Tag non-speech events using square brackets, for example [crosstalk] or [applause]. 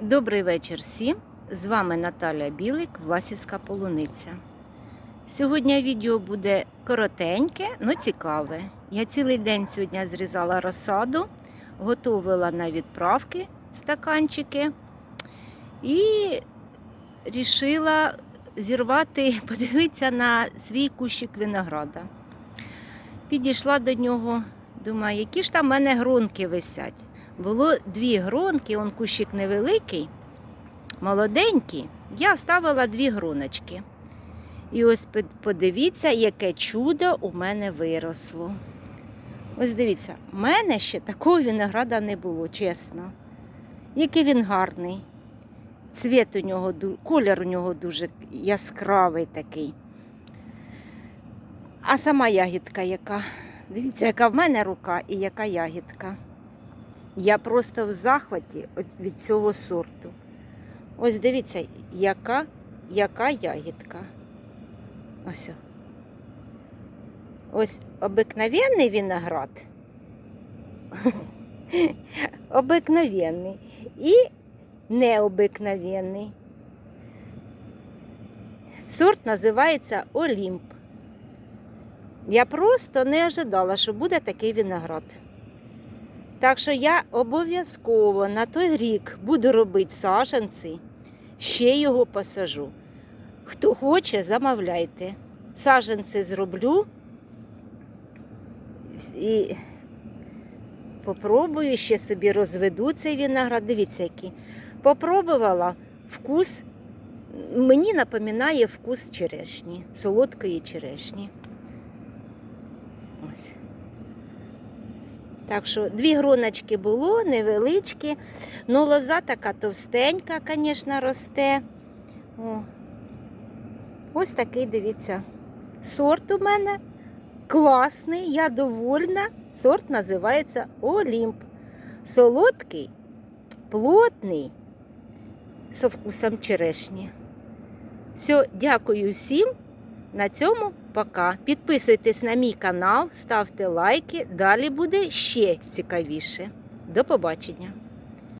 Добрий вечір всім! З вами Наталя Білик, Власівська полуниця. Сьогодні відео буде коротеньке, але цікаве. Я цілий день сьогодні зрізала розсаду, готувала на відправки стаканчики і вирішила зірвати, [laughs] подивитися на свій кущик винограда. Підійшла до нього, думаю, які ж там в мене гронки висять. Було дві гронки, он кущик невеликий, молоденький. Я ставила дві гроночки. І ось подивіться, яке чудо у мене виросло. Ось дивіться, в мене ще такого винограда не було, чесно. Який він гарний. Цвіт у нього, колір у нього дуже яскравий такий. А сама ягідка яка. Дивіться, яка в мене рука і яка ягідка. Я просто в захваті від цього сорту. Ось дивіться, яка, яка ягідка. Ось. Ось обикновенний виноград. [laughs] обикновенний і необикновенний. Сорт називається Олімп. Я просто не ожидала, що буде такий виноград. Так що я обов'язково на той рік буду робити саженці, ще його посажу. Хто хоче, замовляйте. Саженці зроблю і попробую ще собі розведу цей виноград. Дивіться, який. Попробувала вкус, мені напоминає вкус черешні, солодкої черешні. Ось. Так що дві гроночки було, невеличкі. Ну, лоза така товстенька, звісно, росте. О. Ось такий, дивіться, сорт у мене класний, я довольна. Сорт називається Олімп. Солодкий, плотний, з вкусом черешні. Все, дякую всім. На цьому пока. Підписуйтесь на мій канал, ставте лайки. Далі буде ще цікавіше. До побачення!